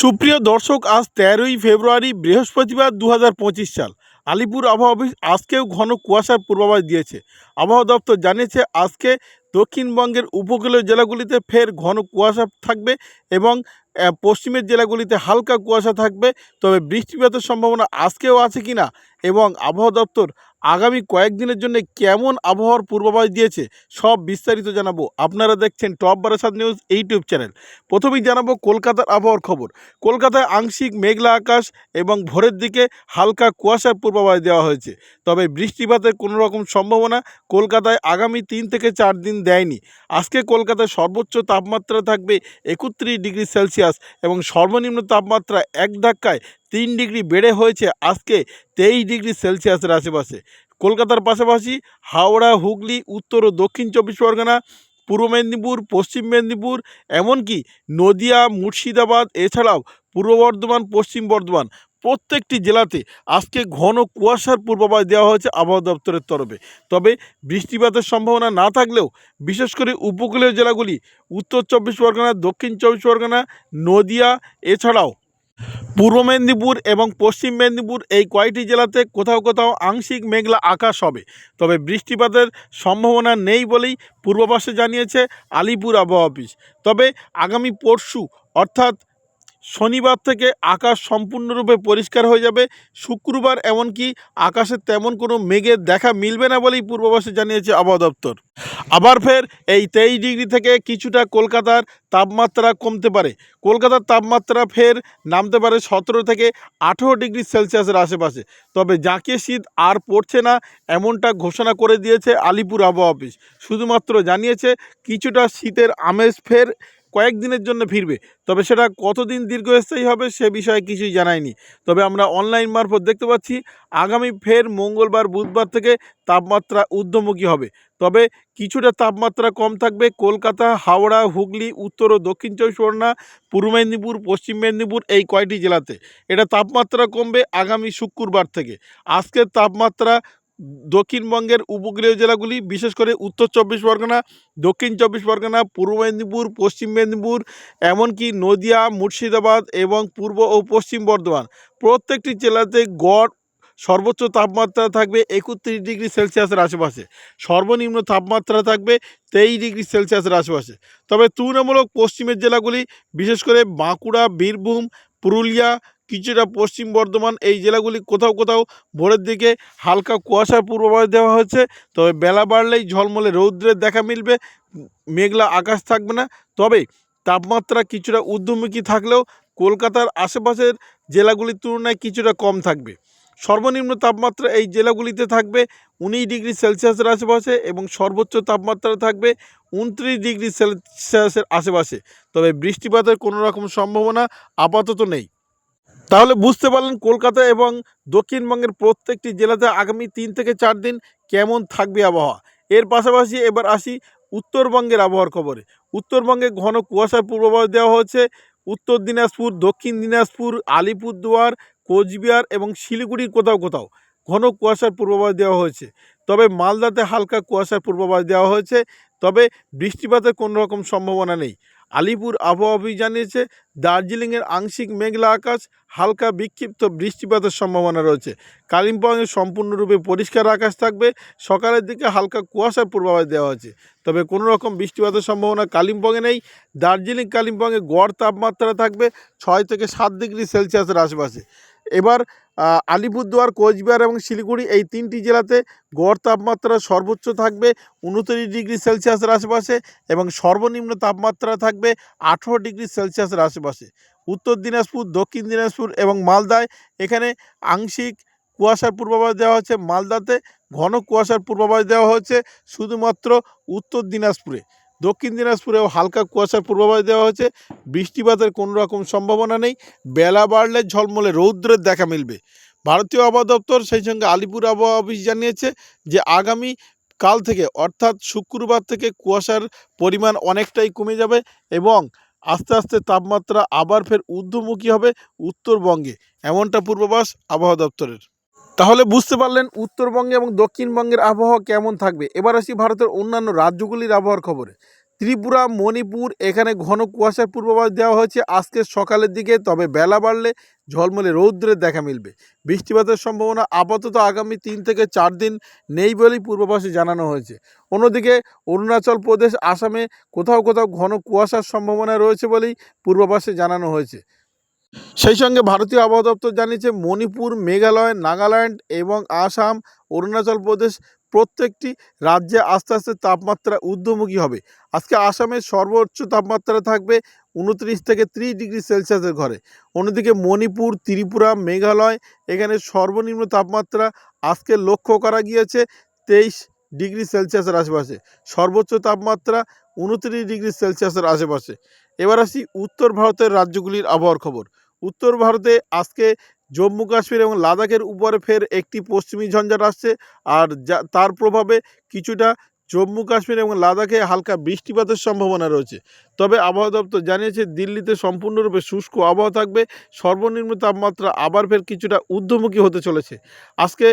সুপ্রিয় দর্শক, আজ তেরোই ফেব্রুয়ারি, বৃহস্পতিবার দু হাজার পঁচিশ সাল। আলিপুর আবহাওয়া অফিস আজকেও ঘন কুয়াশার পূর্বাভাস দিয়েছে। আবহাওয়া দপ্তর জানিয়েছে, আজকে দক্ষিণবঙ্গের উপকূলীয় জেলাগুলিতে ফের ঘন কুয়াশা থাকবে এবং পশ্চিমের জেলাগুলিতে হালকা কুয়াশা থাকবে। তবে বৃষ্টিপাতের সম্ভাবনা আজকেও আছে কিনা এবং আবহাওয়া দপ্তর আগামী কয়েকদিনের জন্য কেমন আবহাওয়ার পূর্বাভাস দিয়েছে, সব বিস্তারিত জানাব। আপনারা দেখছেন top Barasat news YouTube channel. প্রথমেই জানাব কলকাতার আবহাওয়ার খবর। কলকাতায় আংশিক মেঘলা আকাশ এবং ভোরের দিকে হালকা কুয়াশার পূর্বাভাস দেওয়া হয়েছে। তবে বৃষ্টিপাতের কোনো রকম সম্ভাবনা কলকাতায় আগামী তিন থেকে চার দিন দেয়নি। আজকে কলকাতায় সর্বোচ্চ তাপমাত্রা থাকবে একত্রিশ ডিগ্রি সেলসিয়াস এবং সর্বনিম্ন তাপমাত্রা এক ধাক্কায় তিন ডিগ্রি বেড়ে হয়েছে আজকে তেইশ ডিগ্রি সেলসিয়াসের আশেপাশে। কলকাতার পাশাপাশি হাওড়া, হুগলি, উত্তর ও দক্ষিণ চব্বিশ পরগনা, পূর্ব মেদিনীপুর, পশ্চিম মেদিনীপুর, এমনকি নদিয়া, মুর্শিদাবাদ, এছাড়াও পূর্ব বর্ধমান, পশ্চিম বর্ধমান প্রত্যেকটি জেলাতে আজকে ঘন কুয়াশার পূর্বাভাস দেওয়া হয়েছে আবহাওয়া দপ্তরের তরফে। তবে বৃষ্টিপাতের সম্ভাবনা না থাকলেও বিশেষ করে উপকূলীয় জেলাগুলি, উত্তর চব্বিশ পরগনা, দক্ষিণ চব্বিশ পরগনা, নদিয়া, এছাড়াও পূর্ব মেদিনীপুর এবং পশ্চিম মেদিনীপুর এই কয়টি জেলাতে কোথাও কোথাও আংশিক মেঘলা আকাশ হবে। তবে বৃষ্টিপাতের সম্ভাবনা নেই বলেই পূর্বাভাসে জানিয়েছে আলিপুর আবহাওয়া অফিস। তবে আগামী পরশু, অর্থাৎ শনিবার থেকে আকাশ সম্পূর্ণরূপে পরিষ্কার হয়ে যাবে। শুক্রবার এমনকি আকাশে তেমন কোনো মেঘের দেখা মিলবে না বলেই পূর্বাভাসে জানিয়েছে আবহাওয়া দপ্তর। আবার ফের এই তেইশ ডিগ্রি থেকে কিছুটা কলকাতার তাপমাত্রা কমতে পারে। কলকাতার তাপমাত্রা ফের নামতে পারে সতেরো থেকে আঠেরো ডিগ্রি সেলসিয়াসের আশেপাশে। তবে জাঁকিয়ে শীত আর পড়ছে না এমনটা ঘোষণা করে দিয়েছে আলিপুর আবহাওয়া অফিস। শুধুমাত্র জানিয়েছে কিছুটা শীতের আমেজ ফের কয়েকদিনের জন্য ফিরবে। তবে সেটা কতদিন দীর্ঘস্থায়ী হবে সে বিষয়ে কিছুই জানায়নি। তবে আমরা অনলাইন মারফত দেখতে পাচ্ছি, আগামী ফের মঙ্গলবার, বুধবার থেকে তাপমাত্রা ঊর্ধ্বমুখী হবে। তবে কিছুটা তাপমাত্রা কম থাকবে কলকাতা, হাওড়া, হুগলি, উত্তর ও দক্ষিণ চব্বিশ পরগনা, পূর্ব মেদিনীপুর, পশ্চিম মেদিনীপুর এই কয়টি জেলাতে। এটা তাপমাত্রা কমবে আগামী শুক্রবার থেকে। আজকের তাপমাত্রা দক্ষিণবঙ্গের উপকূলীয় জেলাগুলি, বিশেষ করে উত্তর চব্বিশ পরগনা, দক্ষিণ চব্বিশ পরগনা, পূর্ব মেদিনীপুর, পশ্চিম মেদিনীপুর, এমনকি নদিয়া, মুর্শিদাবাদ এবং পূর্ব ও পশ্চিম বর্ধমান। প্রত্যেকটি জেলাতে গড় সর্বোচ্চ তাপমাত্রা থাকবে একত্রিশ ডিগ্রি সেলসিয়াসের আশেপাশে। সর্বনিম্ন তাপমাত্রা থাকবে তেইশ ডিগ্রি সেলসিয়াসের আশেপাশে। তবে তুলনামূলক পশ্চিমের জেলাগুলি, বিশেষ করে বাঁকুড়া, বীরভূম, পুরুলিয়া কিছুটা পশ্চিম বর্ধমান এই জেলাগুলি কোথাও কোথাও ভোরের দিকে হালকা কুয়াশার পূর্বাভাস দেওয়া হয়েছে। তবে বেলা বাড়লেই ঝলমলে রৌদ্রের দেখা মিলবে, মেঘলা আকাশ থাকবে না। তবে তাপমাত্রা কিছুটা ঊর্ধ্বমুখী থাকলেও কলকাতার আশেপাশের জেলাগুলির তুলনায় কিছুটা কম থাকবে। সর্বনিম্ন তাপমাত্রা এই জেলাগুলিতে থাকবে উনিশ ডিগ্রি সেলসিয়াসের আশেপাশে এবং সর্বোচ্চ তাপমাত্রা থাকবে উনত্রিশ ডিগ্রি সেলসিয়াসের আশেপাশে। তবে বৃষ্টিপাতের কোনো রকম সম্ভাবনা আপাতত নেই। তাহলে বুঝতে পারলেন কলকাতা এবং দক্ষিণবঙ্গের প্রত্যেকটি জেলাতে আগামী তিন থেকে চার দিন কেমন থাকবে আবহাওয়া। এর পাশাপাশি এবার আসি উত্তরবঙ্গের আবহাওয়ার খবরে। উত্তরবঙ্গে ঘন কুয়াশার পূর্বাভাস দেওয়া হয়েছে। উত্তর দিনাজপুর, দক্ষিণ দিনাজপুর, আলিপুরদুয়ার, কোচবিহার এবং শিলিগুড়ির কোথাও কোথাও ঘন কুয়াশার পূর্বাভাস দেওয়া হয়েছে। তবে মালদাতে হালকা কুয়াশার পূর্বাভাস দেওয়া হয়েছে। তবে বৃষ্টিপাতের কোনো রকম সম্ভাবনা নেই। আলিপুর আবহাওয়া অফিস জানিয়েছে দার্জিলিংয়ের আংশিক মেঘলা আকাশ, হালকা বিক্ষিপ্ত বৃষ্টিপাতের সম্ভাবনা রয়েছে। কালিম্পংয়ে সম্পূর্ণরূপে পরিষ্কার আকাশ থাকবে। সকালের দিকে হালকা কুয়াশার পূর্বাভাস দেওয়া হয়েছে। তবে কোনো রকম বৃষ্টিপাতের সম্ভাবনা কালিম্পংয়ে নেই। দার্জিলিং কালিম্পংয়ে গড় তাপমাত্রা থাকবে ছয় থেকে সাত ডিগ্রি সেলসিয়াসের আশেপাশে। এবার আলিপুরদুয়ার, কোচবিহার এবং শিলিগুড়ি এই তিনটি জেলাতে গড় তাপমাত্রা সর্বোচ্চ থাকবে উনত্রিশ ডিগ্রি সেলসিয়াসের আশেপাশে এবং সর্বনিম্ন তাপমাত্রা থাকবে আঠেরো ডিগ্রি সেলসিয়াসের আশেপাশে। উত্তর দিনাজপুর, দক্ষিণ দিনাজপুর এবং মালদায় এখানে আংশিক কুয়াশার পূর্বাভাস দেওয়া হচ্ছে। মালদাতে ঘন কুয়াশার পূর্বাভাস দেওয়া হচ্ছে শুধুমাত্র উত্তর দিনাজপুরে। দক্ষিণ দিনাজপুরেও হালকা কুয়াশার পূর্বাভাস দেওয়া হয়েছে। বৃষ্টিপাতের কোনো রকম সম্ভাবনা নেই। বেলা বাড়লে ঝলমলে রৌদ্রের দেখা মিলবে। ভারতীয় আবহাওয়া দপ্তর সেই সঙ্গে আলিপুর আবহাওয়া অফিস জানিয়েছে যে, আগামী কাল থেকে অর্থাৎ শুক্রবার থেকে কুয়াশার পরিমাণ অনেকটাই কমে যাবে এবং আস্তে আস্তে তাপমাত্রা আবার ফের ঊর্ধ্বমুখী হবে উত্তরবঙ্গে। এমনটা পূর্বাভাস আবহাওয়া দপ্তরের। তাহলে বুঝতে পারলেন উত্তরবঙ্গে এবং দক্ষিণবঙ্গের আবহাওয়া কেমন থাকবে। এবার আসি ভারতের অন্যান্য রাজ্যগুলির আবহাওয়ার খবরে। ত্রিপুরা, মণিপুর, এখানে ঘন কুয়াশার পূর্বাভাস দেওয়া হয়েছে আজকে সকালের দিকে, তবে বেলা বাড়লে ঝলমলে রৌদ্রের দেখা মিলবে। বৃষ্টিপাতের সম্ভাবনা আপাতত আগামী তিন থেকে চার দিন নেই বলেই পূর্বাভাসে জানানো হয়েছে। অন্যদিকে অরুণাচল প্রদেশ, আসামে কোথাও কোথাও ঘন কুয়াশার সম্ভাবনা রয়েছে বলেই পূর্বাভাসে জানানো হয়েছে। সেই সঙ্গে ভারতীয় আবহাওয়া দপ্তর জানিয়েছে, মণিপুর, মেঘালয়, নাগাল্যান্ড এবং আসাম, অরুণাচল প্রদেশ প্রত্যেকটি রাজ্যে আস্তে আস্তে তাপমাত্রা ঊর্ধ্বমুখী হবে। আজকে আসামের সর্বোচ্চ তাপমাত্রা থাকবে উনত্রিশ থেকে ত্রিশ ডিগ্রি সেলসিয়াসের ঘরে। অন্যদিকে মণিপুর, ত্রিপুরা, মেঘালয় এখানে সর্বনিম্ন তাপমাত্রা আজকে লক্ষ্য করা গিয়েছে তেইশ ডিগ্রি সেলসিয়াসের আশেপাশে। সর্বোচ্চ তাপমাত্রা উনত্রিশ ডিগ্রি সেলসিয়াসের আশেপাশে। এবার আসি উত্তর ভারতের রাজ্যগুলির আবহাওয়ার খবর। উত্তর ভারতে আজকে জম্মু কাশ্মীর এবং লাদাখের উপরে ফের একটি পশ্চিমী ঝঞ্ঝাট আসছে। আর যা, তার প্রভাবে কিছুটা জম্মু কাশ্মীর এবং লাদাখে হালকা বৃষ্টিপাতের সম্ভাবনা রয়েছে। তবে আবহাওয়া দপ্তর জানিয়েছে, দিল্লিতে সম্পূর্ণরূপে শুষ্ক আবহাওয়া থাকবে। সর্বনিম্ন তাপমাত্রা আবার ফের কিছুটা ঊর্ধ্বমুখী হতে চলেছে। আজকে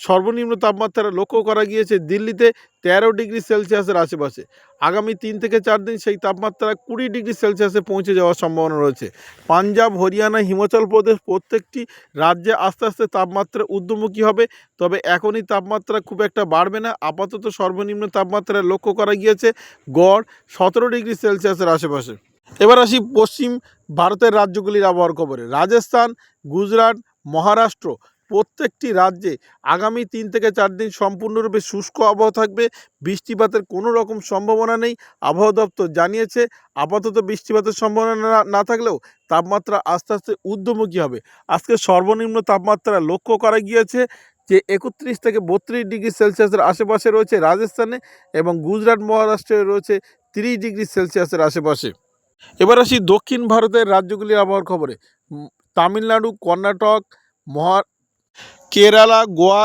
সর্বনিম্ন তাপমাত্রা লক্ষ্য করা গিয়েছে, দিল্লিতে তেরো ডিগ্রি সেলসিয়াসের আশেপাশে। আগামী তিন থেকে চার দিন সেই তাপমাত্রা কুড়ি ডিগ্রি সেলসিয়াসে পৌঁছে যাওয়ার সম্ভাবনা রয়েছে। পাঞ্জাব, হরিয়ানা, হিমাচল প্রদেশ প্রত্যেকটি রাজ্যে আস্তে আস্তে তাপমাত্রা ঊর্ধ্বমুখী হবে, তবে এখনই তাপমাত্রা খুব একটা বাড়বে না। আপাতত সর্বনিম্ন তাপমাত্রা লক্ষ্য করা গিয়েছে গড় সতেরো ডিগ্রি সেলসিয়াসের আশেপাশে। এবার আসি পশ্চিম ভারতের রাজ্যগুলির আবহাওয়ার খবরে। রাজস্থান, গুজরাট, মহারাষ্ট্র প্রত্যেকটি রাজ্যে আগামী তিন থেকে চার দিন সম্পূর্ণরূপে শুষ্ক আবহাওয়া থাকবে। বৃষ্টিপাতের কোনো রকম সম্ভাবনা নেই। আবহাওয়া দপ্তর জানিয়েছে, আপাতত বৃষ্টিপাতের সম্ভাবনা না- থাকলেও তাপমাত্রা আস্তে আস্তে ঊর্ধ্বমুখী হবে। আজকে সর্বনিম্ন তাপমাত্রা লক্ষ্য করা গিয়েছে যে একত্রিশ থেকে বত্রিশ ডিগ্রি সেলসিয়াসের আশেপাশে রয়েছে রাজস্থানে এবং গুজরাট, মহারাষ্ট্রে রয়েছে তিরিশ ডিগ্রি সেলসিয়াসের আশেপাশে। এবার আসি দক্ষিণ ভারতের রাজ্যগুলির আবহাওয়ার খবরে। তামিলনাড়ু, কর্ণাটক, মহা কেরালা, গোয়া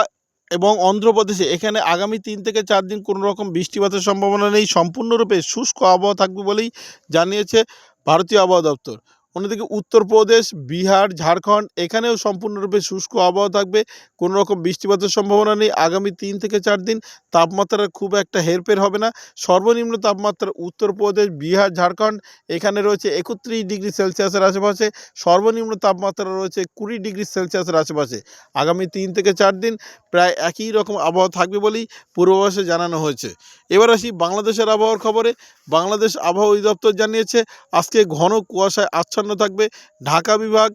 এবং অন্ধ্রপ্রদেশে। এখানে আগামী তিন থেকে চার দিন কোনো রকম বৃষ্টিপাতের সম্ভাবনা নেই। সম্পূর্ণরূপে শুষ্ক আবহাওয়া থাকবে বলেই জানিয়েছে ভারতীয় আবহাওয়া দপ্তর। অন্যদিকে উত্তরপ্রদেশ, বিহার, ঝাড়খণ্ড এখানেও সম্পূর্ণরূপে শুষ্ক আবহাওয়া থাকবে। কোনো রকম বৃষ্টিপাতের সম্ভাবনা নেই। আগামী তিন থেকে চার দিন তাপমাত্রার খুব একটা হেরফের হবে না। সর্বনিম্ন তাপমাত্রা উত্তরপ্রদেশ, বিহার, ঝাড়খণ্ড এখানে রয়েছে একত্রিশ ডিগ্রি সেলসিয়াসের আশেপাশে। সর্বনিম্ন তাপমাত্রা রয়েছে কুড়ি ডিগ্রি সেলসিয়াসের আশেপাশে। আগামী তিন থেকে চার দিন প্রায় একই রকম আবহাওয়া থাকবে বলেই পূর্বাভাসে জানানো হয়েছে। এবার আসি বাংলাদেশের আবহাওয়ার খবরে। বাংলাদেশ আবহাওয়া অধিদপ্তর জানিয়েছে, আজকে ঘন কুয়াশায় আচ্ছন্ন থাকবে ঢাকা বিভাগ,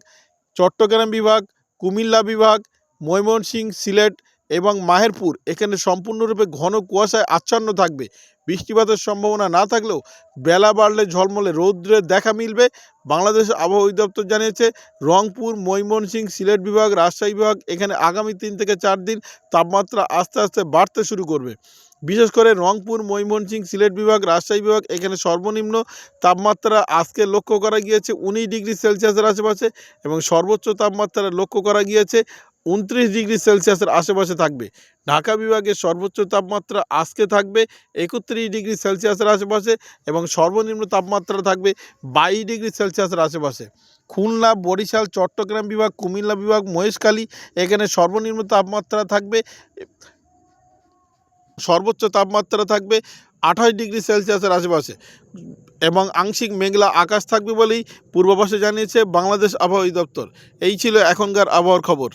চট্টগ্রাম বিভাগ, কুমিল্লা বিভাগ, ময়মনসিংহ, সিলেট এবং মাহেরপুর। এখানে সম্পূর্ণরূপে ঘন কুয়াশায় আচ্ছন্ন থাকবে। বৃষ্টিপাতের সম্ভাবনা না থাকলেও বেলা বাড়লে ঝলমলে রৌদ্রের দেখা মিলবে। বাংলাদেশ আবহাওয়া অধিদপ্তর জানিয়েছে, রংপুর, ময়মনসিংহ, সিলেট বিভাগ, রাজশাহী বিভাগ এখানে আগামী তিন থেকে চার দিন তাপমাত্রা আস্তে আস্তে বাড়তে শুরু করবে। বিশেষ করে রংপুর, ময়মনসিংহ, সিলেট বিভাগ, রাজশাহী বিভাগ, এখানে সর্বনিম্ন তাপমাত্রা আজকে লক্ষ্য করা গিয়েছে উনিশ ডিগ্রি সেলসিয়াসের আশেপাশে এবং সর্বোচ্চ তাপমাত্রা লক্ষ্য করা গিয়েছে উনত্রিশ ডিগ্রি সেলসিয়াসের আশেপাশে থাকবে। ঢাকা বিভাগের সর্বোচ্চ তাপমাত্রা আজকে থাকবে একত্রিশ ডিগ্রি সেলসিয়াসের আশেপাশে এবং সর্বনিম্ন তাপমাত্রা থাকবে বাইশ ডিগ্রি সেলসিয়াসের আশেপাশে। খুলনা, বরিশাল, চট্টগ্রাম বিভাগ, কুমিল্লা বিভাগ, মহেশখালী, এখানে সর্বনিম্ন তাপমাত্রা থাকবে সর্বোচ্চ তাপমাত্রা থাকবে আঠাশ ডিগ্রি সেলসিয়াসের আশেপাশে। এবং আংশিক মেঘলা আকাশ থাকবে বলেই পূর্বাভাসে জানিয়েছে বাংলাদেশ আবহাওয়া দপ্তর এই ছিল এখনকার আবহাওয়ার খবর।